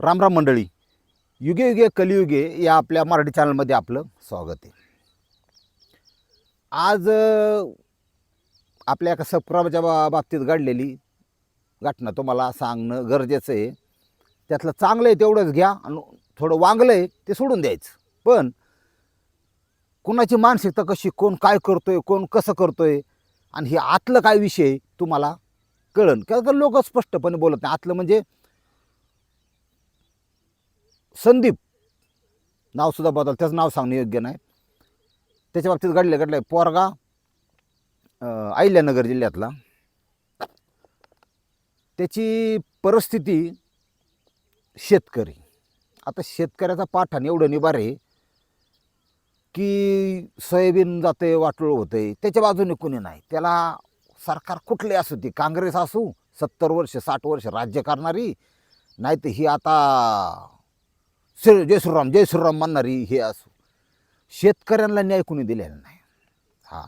रामराम मंडळी. युगे युगे कलियुगे या आपल्या मराठी चॅनलमध्ये आपलं स्वागत आहे. आज आपल्या एका सप्राच्या बा बाबतीत घडलेली घटना तुम्हाला सांगणं गरजेचं आहे. त्यातलं चांगलं आहे तेवढंच घ्या आणि थोडं वांगलं आहे ते सोडून द्यायचं. पण कोणाची मानसिकता कशी कोण काय करतोय कोण कसं करतोय आणि हे आतलं काय विषय तुम्हाला कळन. का लोक स्पष्टपणे बोलत नाही. आतलं म्हणजे संदीप. नावसुद्धा बदल त्याचं नाव सांगणं योग्य नाही. त्याच्या बाबतीत घडले घडले पोरगा अहिल्यानगर जिल्ह्यातला. त्याची परिस्थिती शेतकरी. आता शेतकऱ्याचा पाठाण एवढं निभार आहे की सोयाबीन जाते वाटोळ होते त्याच्या बाजूने कुणी नाही. त्याला सरकार कुठले असू ती काँग्रेस असू सत्तर वर्ष साठ वर्ष राज्य करणारी. नाही तर ही आता श्री जय श्रीराम जय श्रीराम म्हणणारी हे असो. शेतकऱ्यांना न्याय कोणी दिलेला नाही. हा.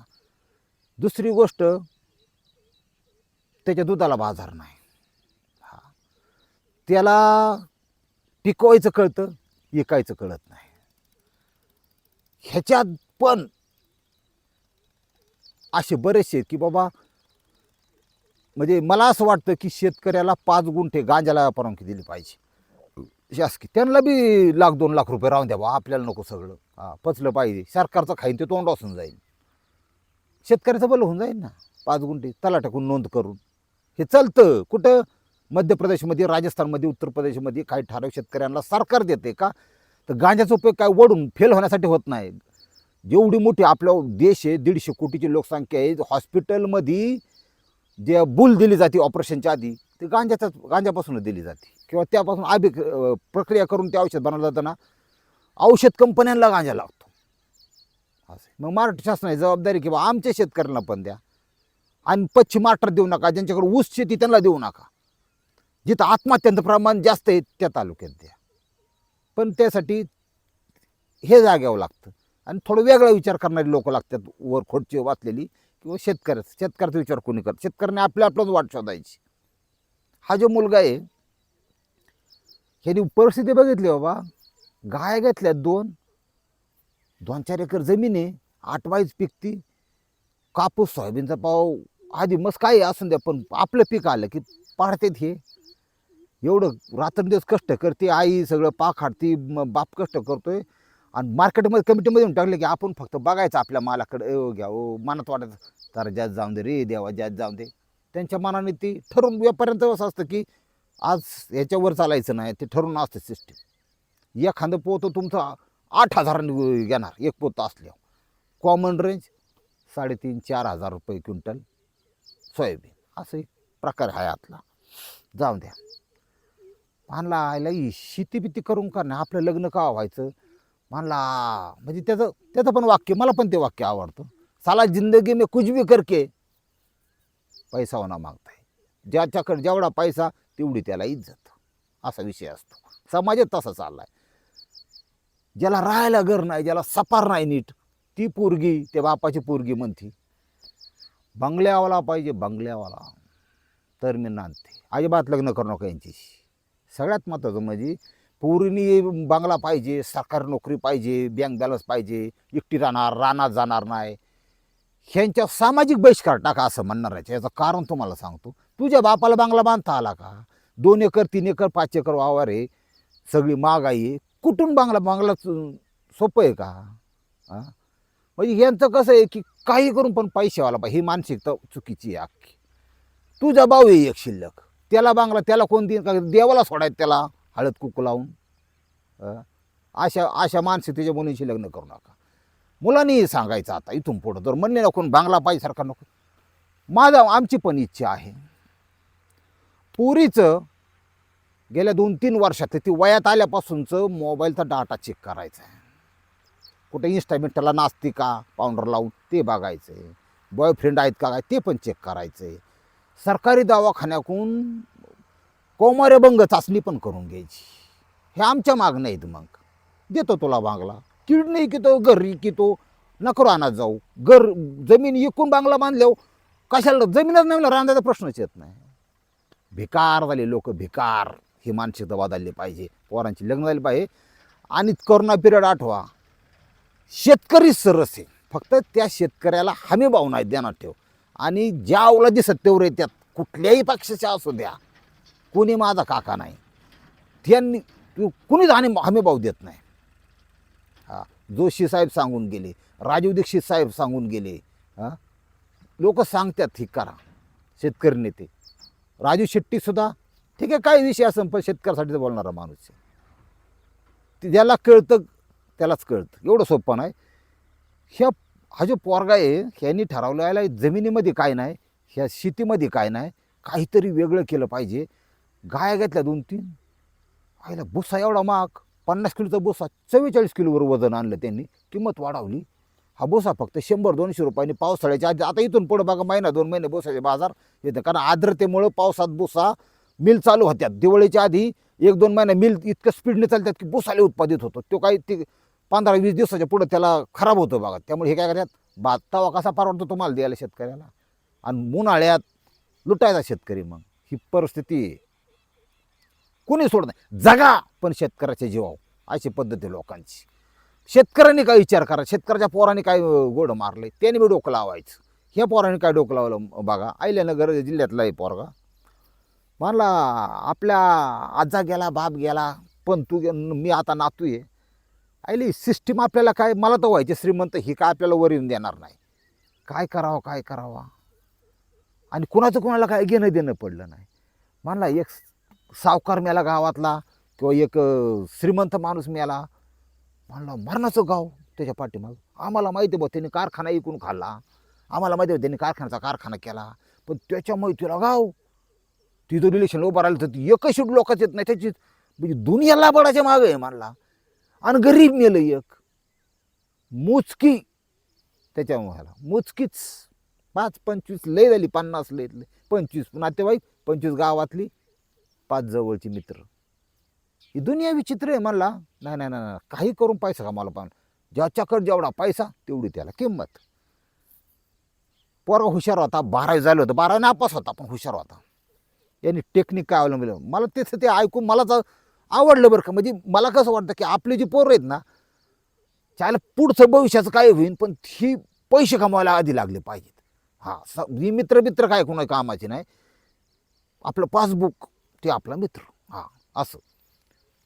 दुसरी गोष्ट त्याच्या दुधाला बाजार नाही. हा. त्याला पिकवायचं कळतं विकायचं कळत नाही. ह्याच्यात पण असे बरेचसे आहेत की बाबा म्हणजे मला असं वाटतं की शेतकऱ्याला पाच गुंठे गांजाला परवानगी दिली पाहिजे. शासकी त्यांना बी लाख दोन लाख रुपये राहून द्या बा आपल्याला नको सगळं. हा पचलं पाहिजे. सरकारचं खाईन ते तोंड असून जाईल. शेतकऱ्याचं बल होऊन जाईल ना. पाच गुंठे तला टाकून नोंद करून. हे चालतं. कुठं? मध्य प्रदेशमध्ये राजस्थानमध्ये उत्तर प्रदेशमध्ये काही ठराविक शेतकऱ्यांना सरकार देते का? तर गांजाचा उपयोग काय वडून फेल होण्यासाठी होत नाही. जेवढी मोठी आपला देश आहे दीडशे कोटीची लोकसंख्या आहे हॉस्पिटलमध्ये जे बुल दिली जाते ऑपरेशनच्या आधी ते गांजाचा गांजापासूनच दिली जाते. किंवा त्यापासून अभिक प्रक्रिया करून ते औषध बनवलं जाताना औषध कंपन्यांना गांजा लागतो. असं मग महाराष्ट्र शासनाची जबाबदारी की बा आमच्या शेतकऱ्यांना पण द्या. आणि पश्चिम महाराष्ट्रात देऊ नका ज्यांच्याकडे ऊस शेती त्यांना देऊ नका. जिथं आत्महत्यांचं प्रमाण जास्त आहे त्या तालुक्यात द्या. पण त्यासाठी हे जाग्यावं लागतं. आणि थोडं वेगळा विचार करणारी लोक लागतात वर खोडची वाचलेली किंवा शेतकऱ्याचा. शेतकऱ्याचा विचार कोणी करत? शेतकऱ्याने आपल्या आपलाच वाट शोधायची. हा जो मुलगा आहे ह्यानी परिस्थिती बघितली बाबा. गाय घेतल्यात दोन. दोन चार एकर जमीन आहे. आठ वाईज पिकती. कापूस सोयाबीनचा पाव आधी मस्त काही असून द्या पण आपलं पीक आलं की पाडतेत हे. एवढं रात्रंदिवस कष्ट करते आई सगळं पाक हाडती बाप कष्ट करतोय. आणि मार्केटमध्ये कमिटीमध्ये येऊन टाकले की आपण फक्त बघायचं आपल्या मालाकडे. ओ घ्या ओ मनात वाटत तर जास्त जाऊन दे रे देवा जास्त जाऊन दे. त्यांच्या मनाने ती ठरवून यापर्यंत असं असतं की आज याच्यावर चालायचं नाही ते ठरून असतं सिस्टीम एखादं पोतं तुमचं आठ हजार घेणार एक पोतं असल्यावर. कॉमन रेंज साडेतीन चार हजार रुपये क्विंटल सोयाबीन. असं एक प्रकार आहे आतला. जाऊन द्या. मानला आयला ही शेती बिती करून का नाही? आपलं लग्न का व्हायचं? मानला म्हणजे त्याचं त्याचं पण वाक्य मला पण ते वाक्य आवडतं. साला जिंदगी में कुछ भी करके पैसा होणार मागताय. ज्याच्याकडे जेवढा पैसा तेवढी त्याला इज्जत. असा विषय असतो. समाजात तसा चाललाय. ज्याला राहायला घर नाही ज्याला सपार नाही नीट ती पोरगी त्या बापाची पोरगी म्हणती बंगल्यावाला पाहिजे बंगल्यावाला. तर मी नांदते. अजिबात लग्न करू नका यांच्याशी. सगळ्यात महत्त्वाचं म्हणजे पोरीनी बंगला पाहिजे सरकारी नोकरी पाहिजे बँक बॅलन्स पाहिजे एकटी राहणार रानात जाणार नाही. ह्यांच्या सामाजिक बहिष्कार टाका असं म्हणणार आहे याचं कारण तुम्हाला सांगतो. तुझ्या बापाला बंगला बांधता आला का? दोन एकर तीन एकर पाच एकर वावर आहे. सगळी महागाई आहे. कुठून बांगला बांगला च- सोपं आहे का? म्हणजे यांचं कसं आहे की काही करून पण पैसेवाला पाहिजे. ही मानसिकता चुकीची आहे अख्खी. तुझा भाऊ आहे एक शिल्लक. त्याला बांगला त्याला कोण देईन का? देवाला सोडायचं त्याला हळद कुकू लावून. अशा अशा मानसिकतेच्या मुलींशी लग्न करू नका. मुलांनी सांगायचं आता इथून पुढं तर म्हणणे नको बांगला पाहिजे नको. माझा आमची पण इच्छा आहे. पुरीचं गेल्या दोन तीन वर्षात ती वयात आल्यापासूनचं मोबाईलचा डाटा चेक करायचा आहे. कुठे इन्स्टामिंटला नाचते का? पाऊंडर लावून ते बघायचं. आहे बॉयफ्रेंड आहेत का? काय? ते पण चेक करायचं. आहे सरकारी दवाखान्याकून कौमार्यभंग चाचणी पण करून घ्यायची. हे आमच्या मागणं आहेत मग. देतो तुला बांगला. किडनी की तो घरी की तो नको रानात जाऊ. घर जमीन इकून बांगला बांधल्यावर कशाला? जमीनच नाही रांधायचा प्रश्नच येत नाही. भिकार झाले लोक भिकार. ही मानसिकता बदलली पाहिजे. पोरांची लग्न झाली पाहिजे. आणि करोना पिरियड आठवा. शेतकरी सरस आहे. फक्त त्या शेतकऱ्याला हमी भाव नाही देणार ठेव. आणि ज्या अवलादी सत्तेवर येतात कुठल्याही पक्षाच्या असू द्या. कोणी माझा काका नाही. त्यांनी कुणीच आणि हमी भाव देत नाही. हा जोशी साहेब सांगून गेले. राजीव दीक्षित साहेब सांगून गेले. हां? लोक सांगतात हे करा. शेतकरी नेते. राजू शेट्टीसुद्धा ठीक आहे काय विषय असं पण शेतकऱ्यासाठी बोलणारा माणूस आहे. ते ज्याला कळतं त्यालाच कळतं. एवढं सोपं नाही. ह्या हा जो पोरगा आहे ह्यांनी ठरवलं यायला जमिनीमध्ये काय नाही ह्या शेतीमध्ये काय नाही काहीतरी वेगळं केलं पाहिजे. गाया घेतल्या दोन तीन. आईला भुसा एवढा महाग. पन्नास किलोचा भुसा चव्वेचाळीस किलोवर वजन आणलं त्यांनी. किंमत वाढवली. हा भुसा फक्त शंभर दोनशे रुपयांनी पावसाळ्याच्या आधी. आता इथून पुढं बघा महिना दोन महिने भुसाचे बाजार. येतं कारण आर्द्रतेमुळं पावसात भुसा मिल चालू होत्या. दिवाळीच्या आधी एक दोन महिने मिल इतकं स्पीडने चालतात की भुसाले उत्पादित होतो. तो काही ते पंधरा वीस दिवसाच्या पुढं त्याला खराब होतो बघा. त्यामुळे हे काय करतात? बा तवा कसा परवडतो तुम्हाला द्यायला शेतकऱ्याला? आणि उन्हाळ्यात लुटायचा शेतकरी मग. ही परिस्थिती कुणी कोणी नाही. जगा पण शेतकऱ्याच्या जीवाव अशी पद्धती लोकांची. शेतकऱ्यांनी काय विचार करा. शेतकऱ्याच्या पोराने काय गोड मारले त्याने बी डोकं लावायचं. ह्या पोरांनी काय डोकं लावलं बघा. अहिल्यानगर जिल्ह्यातला आहे पोरगा. म्हणला आपल्या आजा गेला बाप गेला पण तू मी आता नातू आहे. आईली सिस्टीम आपल्याला काय मला तर व्हायचे श्रीमंत ही काय आपल्याला वर येऊन देणार नाही. काय करावं काय करावा? आणि कुणाचं कुणाला काय घेणं देणं पडलं नाही. म्हणला एक सावकार मेला गावातला किंवा एक श्रीमंत माणूस मेला. म्हणला मरणाचं गाव त्याच्या पाठीमाग. आम्हाला माहिती बघ त्यांनी कारखाना इकून खाल्ला. आम्हाला माहिती होतं त्यांनी कारखान्याचा कारखाना केला. पण त्याच्यामुळे तुला गाव तिथं रिलेशन उभं राहिलं तर ती एकच शेवट लोकांच येत नाही. त्याची म्हणजे दुनियाला बडाच्या मागं आहे मानला. आणि गरीब नेलं एक. मोजकी त्याच्या ह्याला मोजकीच पाच पंचवीस लय झाली पन्नास लय लय पंचवीस. नातेवाईक पंचवीस गावातली पाच जवळची मित्र. ही दुनिया विचित्र आहे म्हणला नाही नाही नाही काही करून पैसा कमावला पण. ज्याच्याकडे जेवढा पैसा तेवढी त्याला किंमत. पोरगा हुशार होता बारावी झालं होतं. बारावी नापास होता पण हुशार होता. यांनी टेक्निक काय अवलंबलं? मला तेच ते ऐकून मला तर आवडलं बरं का. म्हणजे मला कसं वाटतं की आपले जे पोरं आहेत ना त्याला पुढचं भविष्याचं काय होईल पण ही पैसे कमवायला आधी लागले पाहिजेत. हां स ही मित्र मित्र काय कोणा कामाचे नाही. आपलं पासबुक ते आपला मित्र. हां असं.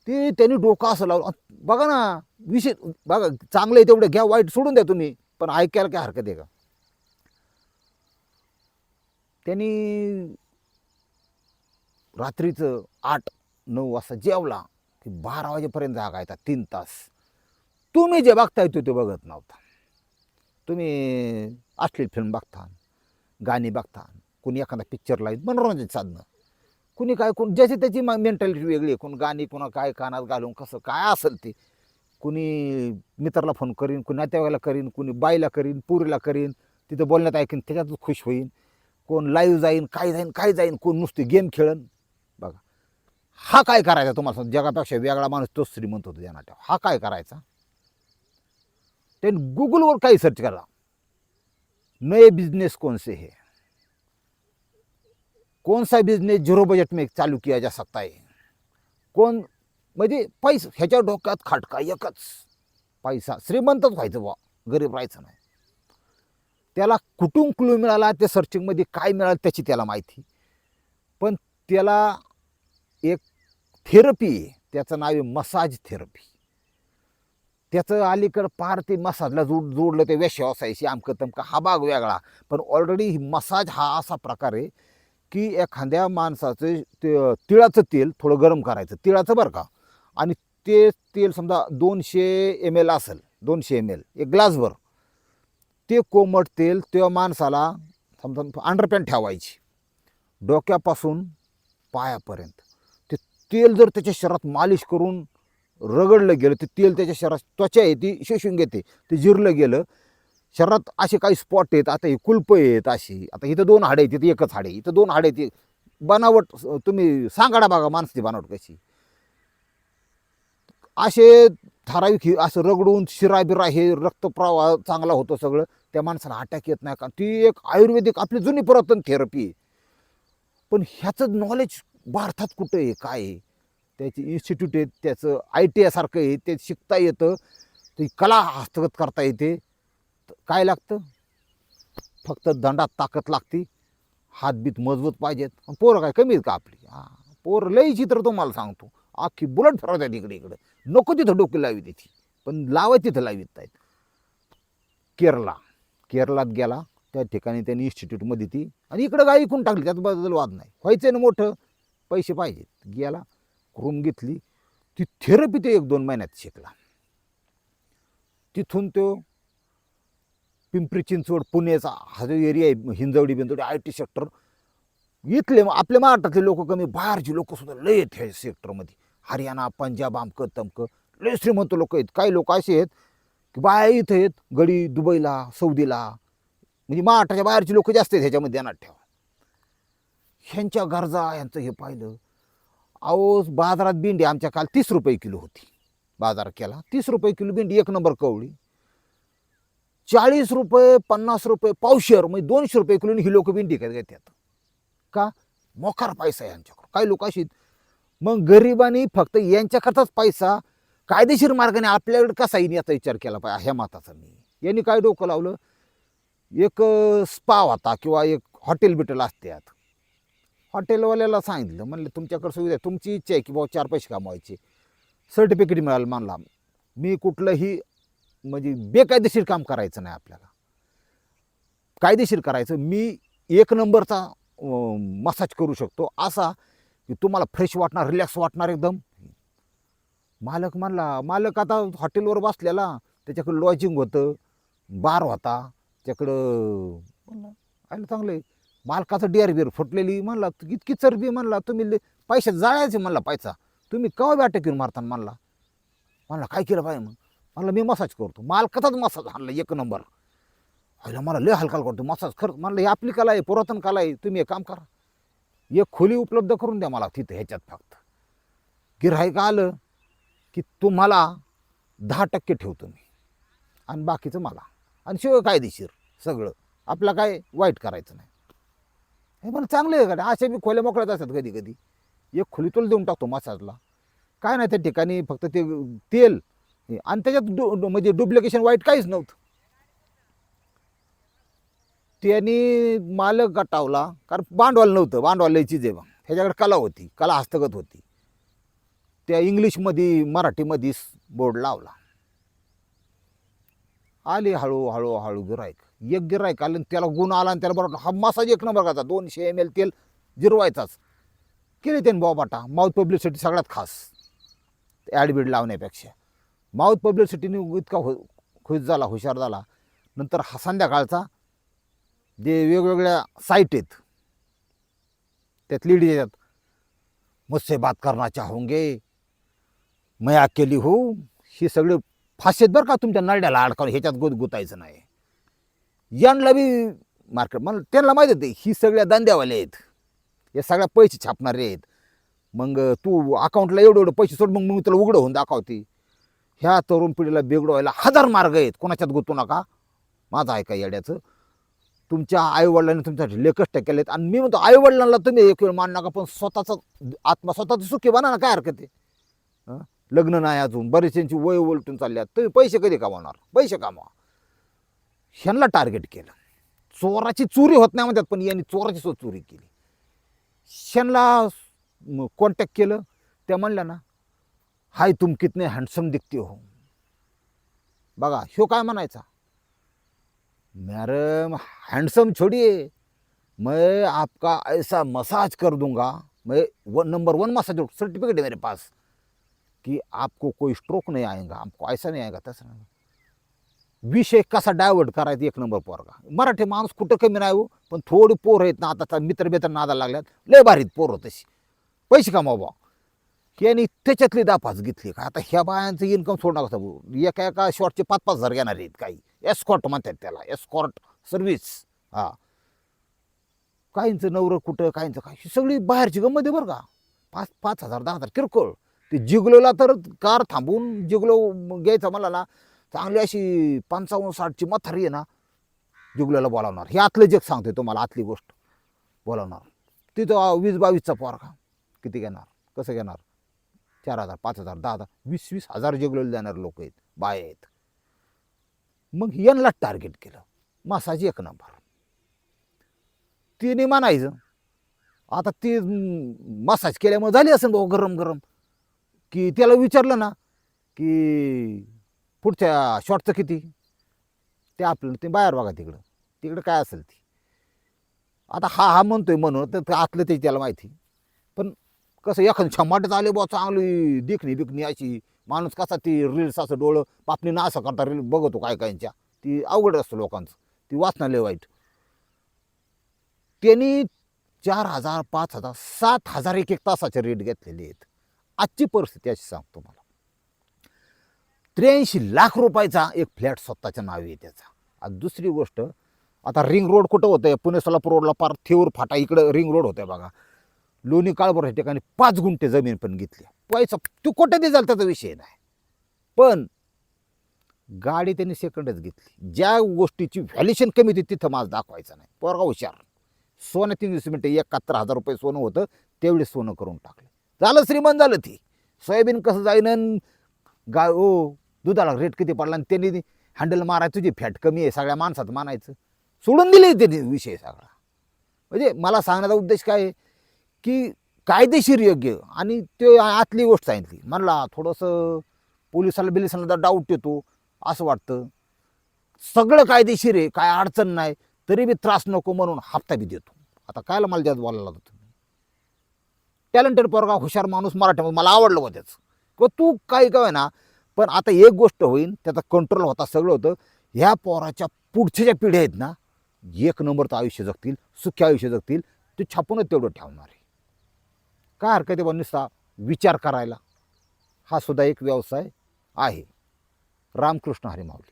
ते त्यांनी डोकं असं लावलं. बघा ना विषय बघा चांगलं आहे तेवढं घ्या वाईट सोडून द्या तुम्ही पण ऐकायला काय हरकत आहे का? त्यांनी रात्रीचं आठ नऊ वाजता जेवला की बारा वाजेपर्यंत जागायचा तीन तास. तुम्ही जे बघताय तो ते बघत नव्हता. तुम्ही अश्लील फिल्म बघता गाणी बघता कुणी एखादा पिक्चर लाईत मनोरंजन साधनं कुणी काय कोण ज्याची त्याची मेंटॅलिटी वेगळी आहे. कोण गाणी कोणा काय कानात घालून कसं काय असेल ते. कुणी मित्राला फोन करीन कुणी नातेवाईला करीन कुणी बाईला करीन पुरीला करीन तिथं बोलण्यात ऐकीन त्याच्यातच खुश होईन. कोण लाईव्ह जाईन काय जाईन काय जाईन कोण नुसती गेम खेळन. हा काय करायचा तुम्हाला सांग जगापेक्षा वेगळा माणूस तोच श्रीमंत होतो ध्यानात ठेवा हा काय करायचा? त्यांनी गुगलवर काही सर्च करा नए बिजनेस कोणसे हे? है कौन सा बिजनेस झिरो बजट में चालू किया जा सकता है? कोण म्हणजे पैसा ह्याच्या डोक्यात खाटका एकच. पैसा. श्रीमंतच व्हायचं बा गरीब राहायचं नाही. त्याला कुठून क्लू मिळाला? त्या सर्चिंगमध्ये काय मिळालं? त्याची त्याला माहिती. पण त्याला एक थेरपी आहे त्याचं नाव आहे मसाज थेरपी. त्याचं अलीकडं पार ते मसाजला जोड जोडलं ते व्यवसायाशी आमकं तमकं हा भाग वेगळा. पण ऑलरेडी मसाज हा असा प्रकार आहे की एखाद्या माणसाचं ते तिळाचं तेल थोडं गरम करायचं तिळाचं बरं का. आणि ते तेल समजा दोनशे एम एल असेल दोनशे एम एल एक ग्लासभर ते कोमट तेल त्या माणसाला समजा अंडरपॅन्ट ठेवायची. डोक्यापासून पायापर्यंत. तेल जर त्याच्या शरीरात मालिश करून रगडलं गेलं ते तेल त्याच्या शरीरात त्वचा आहे ती शोषून घेते ते जिरलं गेलं शरीरात असे काही स्पॉट आहेत आता ही कुल्प आहेत अशी आता इथं दोन हाडे आहेत तिथं एकच हाडे इथं दोन हाडे आहेत बनावट तुम्ही सांगाडा बघा माणसाची बनावट कशी असे ठराविक हे असं रगडून शिरा बिरा हे रक्तप्रवाह चांगला होतो सगळं त्या माणसाला अटॅक येत नाही का ती एक आयुर्वेदिक आपली जुनी पुरातन थेरपी आहे. पण ह्याचं नॉलेज भारतात कुठं आहे? काय आहे? त्याची इन्स्टिट्यूट आहेत त्याचं आय टी आयसारखं आहे ते शिकता येतं ती कला हस्तगत करता येते. काय लागतं? फक्त दंडात ताकद लागते. हातबीत मजबूत पाहिजेत. पोरं काय कमी आहेत का आपली? हा पोरं लई चित्र तुम्हाला सांगतो. अख्खी बुलट फिरवतात इकडे इकडे. नको तिथं डोकी लावी त्याची पण लावा तिथं लावित नाहीत केरला. केरलात गेला. त्या ठिकाणी त्यांनी इन्स्टिट्यूटमध्ये ती. आणि इकडं गाई ऐकून टाकली बदल वाद नाही. व्हायचं ना मोठं. पैसे पाहिजेत. गेला रूम घेतली. ती थेरपी ते एक दोन महिन्यात शिकला. तिथून तो पिंपरी चिंचवड पुण्याचा हा जो एरिया आहे हिंजवडी बिंजवडी आय टी सेक्टर इथले आपल्या महाराष्ट्रातले लोक कमी बाहेरचे लोक सुद्धा लय आहेत ह्या सेक्टरमध्ये हरियाणा पंजाब आमकं तमकं लय श्रीमंत लोक आहेत. काही लोक असे आहेत की बाया इथं आहेत गडी दुबईला सौदीला म्हणजे महाराष्ट्राच्या बाहेरचे लोक जास्त आहेत ह्याच्यामध्ये ध्यानात ठेवा. ह्यांच्या गरजा ह्यांचं हे पाहिलं. अहो बाजारात भेंडी आमच्या काल तीस रुपये किलो होती. बाजार केला. तीस रुपये किलो भेंडी एक नंबर कवळी. चाळीस रुपये पन्नास रुपये पावशेर म्हणजे दोनशे रुपये किलो ही लोक भेंडी काय घेतात. का? मोकार पैसा यांच्याकडं काही लोक अशी मग गरिबांनी फक्त यांच्याकरताच पैसा कायदेशीर मार्गाने आपल्याकडे कसा येईन याचा विचार केला पाहिजे. ह्या माताचा मी. यांनी काय डोकं लावलं? एक स्पा होता किंवा एक हॉटेल बिटेल असतात हॉटेलवाल्याला सांगितलं म्हणलं तुमच्याकडे सुविधा आहे. तुमची इच्छा आहे की बाबा चार पैसे कमवायचे. सर्टिफिकेट मिळालं म्हणला मी कुठलंही म्हणजे बेकायदेशीर काम करायचं नाही आपल्याला. कायदेशीर करायचं. मी एक नंबरचा मसाज करू शकतो. असा की तुम्हाला फ्रेश वाटणार रिलॅक्स वाटणार एकदम. मालक म्हणला मालक आता हॉटेलवर बसलेला. त्याच्याकडं लॉजिंग होतं बार होता. त्याच्याकडं म्हणलं आलं चांगलं आहे. मालकाचं डिअर बिअर फुटलेली म्हणला इतकी चरबी म्हणला तुम्ही पैसे जाळायचे म्हणला पैसा. तुम्ही कवा बॅट घेऊन मारता म्हणला. म्हणला काय केलं पाहिजे मग? म्हणलं मी मसाज करतो. मालकाचाच मसाज आणला एक नंबर. अरे मला लय हलकाल करतो. मसाज खरं म्हणलं हे आपली कला आहे पुरातन कला आहे. तुम्ही एक काम करा. एक खोली उपलब्ध करून द्या मला तिथं ह्याच्यात फक्त. गिऱ्हाईक आलं की तुम्हाला दहा टक्के ठेवतो मी. आणि बाकीचं मला. आणि शिवाय कायदेशीर सगळं. आपलं काय वाईट करायचं नाही. हे पण चांगलं आहे का? अशा मी खोल्या मोकळ्यात असतात कधी कधी. एक खोली तुला देऊन टाकतो मसाजला. काय नाही त्या ठिकाणी फक्त ते तेल हे, आणि त्याच्यात डु डु- म्हणजे डुप्लिकेशन वाईट काहीच नव्हतं. त्यांनी मालक गटावला कारण भांडवल नव्हतं. भांडवल लय चीज आहे ह्याच्याकडे कला होती. कला हस्तगत होती. त्या इंग्लिशमध्ये मराठीमध्ये बोर्ड लावला. आले हळू हळू हळू गिरायक एक गिरायक आलं आणि त्याला गुण आला आणि त्याला बरोबर हा मसाज एक नंबर करायचा. दोनशे एम एल तेल जिरवायचाच. केले त्याने बॉबाटा माउथ पब्लिसिटी सगळ्यात खास. ॲडबिड लावण्यापेक्षा. माउथ पब्लिसिटीने इतका हो खुश झाला हुशार झाला. नंतर हा संध्याकाळचा जे वेगवेगळ्या साईट आहेत त्यात लीड येतात. मुझसे बात करना चाहोगे मैं अकेली हो ही सगळे फाशेत बरं का तुमच्या नरड्याला अडकावून ह्याच्यात गुत गुतायचं नाही. यांना बी मार्केट मला त्यांना माहीत होते ही सगळ्या दांद्यावाले आहेत. या सगळ्या पैसे छापणारे आहेत. मग तू अकाउंटला एवढं एवढं पैसे सोड मग मग तुला उघडं होऊन दाखवते. ह्या तरुण पिढीला बिघडवायला हजार मार्ग आहेत. कोणाच्यात गुतू नका. माझं ऐका येड्याचं? तुमच्या आईवडिलांनी तुमच्यासाठी लेकष्ट केलेत. आणि मी म्हणतो आईवडिलांना तुम्ही एक वेळ मान नका पण स्वतःचा आत्मा स्वतःचं सुखी बना ना काय हरकत आहे? लग्न नाही अजून बरेचशांची वय उलटून चालल्यात तुम्ही पैसे कधी कमावणार? पैसे कमावा. ह्यांना टार्गेट केलं. चोराची चोरी होत नाही म्हणतात पण यांनी चोराची सो चोरी केली. ह्यांना कॉन्टॅक्ट केलं. त्या म्हणल्या ना हाय तुम कितने हँडसम दिखते हो. बघा ह्यो काय म्हणायचा? मॅडम हँडसम छोड़िए मैं आपका ऐसा मसाज कर दूंगा. मैं one number one massage certificate है मेरे पास. कि आपको कोई स्ट्रोक नहीं आएगा आपको ऐसा नहीं आएगा तसं नाही विषय कसा डायवर्ट करायचा एक नंबर पोरगा। मराठी माणूस कुठं कमी नाही हो पण थोडी पोर आहेत ना आता मित्र मित्र नादा लागल्यात लय भारीत पोरं तशी. पैसे कमाव बा यांनी त्याच्यातली दाफाच घेतली का? आता ह्या बायांचं इन्कम सोडणार कसं भाऊ? एका एका शॉर्टचे पाच पाच हजार घेणार आहेत काही. एस्कॉर्ट म्हणतात त्याला. एस्कॉर्ट सर्व्हिस हा. काहींचं नवरं कुठं काहींचं काय? ही सगळी बाहेरची गंमत आहे बरं का. पाच पाच हजार दहा हजार किरकोळ. ते जिगलोला तर कार थांबून जिगलो घ्यायचा मला ना चांगली अशी पंचावन्न साठची मथारी आहे ना जिगलोला बोलावणार. हे आतलं जग सांगतोय तुम्हाला आतली गोष्ट बोलावणार. तिथं वीस बावीसचा पोरगा किती घेणार कसं घेणार? चार हजार पाच हजार दहा हजार वीस वीस हजार जिगलोला जाणारे लोक आहेत बाय आहेत. मग यांना टार्गेट केलं. मसाज एक नंबर तिने म्हणायचं आता ती मसाज केल्यामुळे झाली असेल भाऊ गरम गरम की त्याला विचारलं ना की पुढच्या शॉटचं किती? ते आपलं ते बाहेर बघा तिकडं. तिकडं काय असेल ती. आता हा हा म्हणतोय म्हणून तर ते आतलं ते त्याला माहिती. पण कसं एखादं छमाटच आले बुवा चांगली दिखणी बिकणी अशी. माणूस कसा ती रील्स असं डोळं पापणी ना असं करता रील बघतो काय कायच्या ती अवघड असतं लोकांचं. ती वाचनालय वाईट. त्यांनी चार हजार पाच हजार सात हजार एक एक तासाचे रेट घेतलेले आहेत. आजची परिस्थिती अशी सांगतो मला त्र्याऐंशी लाख रुपयाचा एक फ्लॅट स्वतःच्या नावे आहे त्याचा. आणि दुसरी गोष्ट आता रिंग रोड कुठं होतं? पुणे सोलापूर रोडला पार थेऊर फाटा इकडं रिंग रोड होते बघा. लोणी काळभोर या ठिकाणी पाच गुंठे जमीन पण घेतली. पैसा तू कुठे दे झाला त्याचा विषय नाही. पण गाडी त्यांनी सेकंडच घेतली. ज्या गोष्टीची व्हॅल्युशन कमी होती तिथं माझं दाखवायचं नाही. पोरगा हुशार. सोनं तीन वीस मिनटं एकाहत्तर हजार रुपये सोनं होतं तेवढे सोनं करून टाकले. झालं श्रीमंत झालं ती. सोयाबीन कसं जाईन गा ओ दुधाला रेट किती पडला आणि त्यांनी हँडल मारायचं तुझी फॅट कमी आहे सगळ्या माणसात मानायचं. सोडून दिले त्यांनी विषय सगळा. म्हणजे मला सांगण्याचा उद्देश काय आहे की कायदेशीर योग्य आणि ते आतली गोष्ट सांगितली. म्हणला थोडंसं पोलिसाला बिलिसाला डाऊट येतो असं वाटतं. सगळं कायदेशीर आहे काय अडचण नाही तरी बी त्रास नको म्हणून हप्ता बी देतो. आता कायला मला त्यात बोलायला लागतो? टॅलेंटेड पोरगा हुशार माणूस मराठीमध्ये मला आवडलं होतं त्याचं. किंवा तू काही काय ना पण आता एक गोष्ट होईल त्याचा कंट्रोल होता सगळं होतं. ह्या पोराच्या पुढच्या ज्या पिढ्या आहेत ना एक नंबरचं आयुष्य जगतील सुखी आयुष्य जगतील ते छापूनच तेवढं ठेवणार आहे. काय हरकत आहे बा नुसता विचार करायला? हा सुद्धा एक व्यवसाय आहे. रामकृष्ण हरिमावली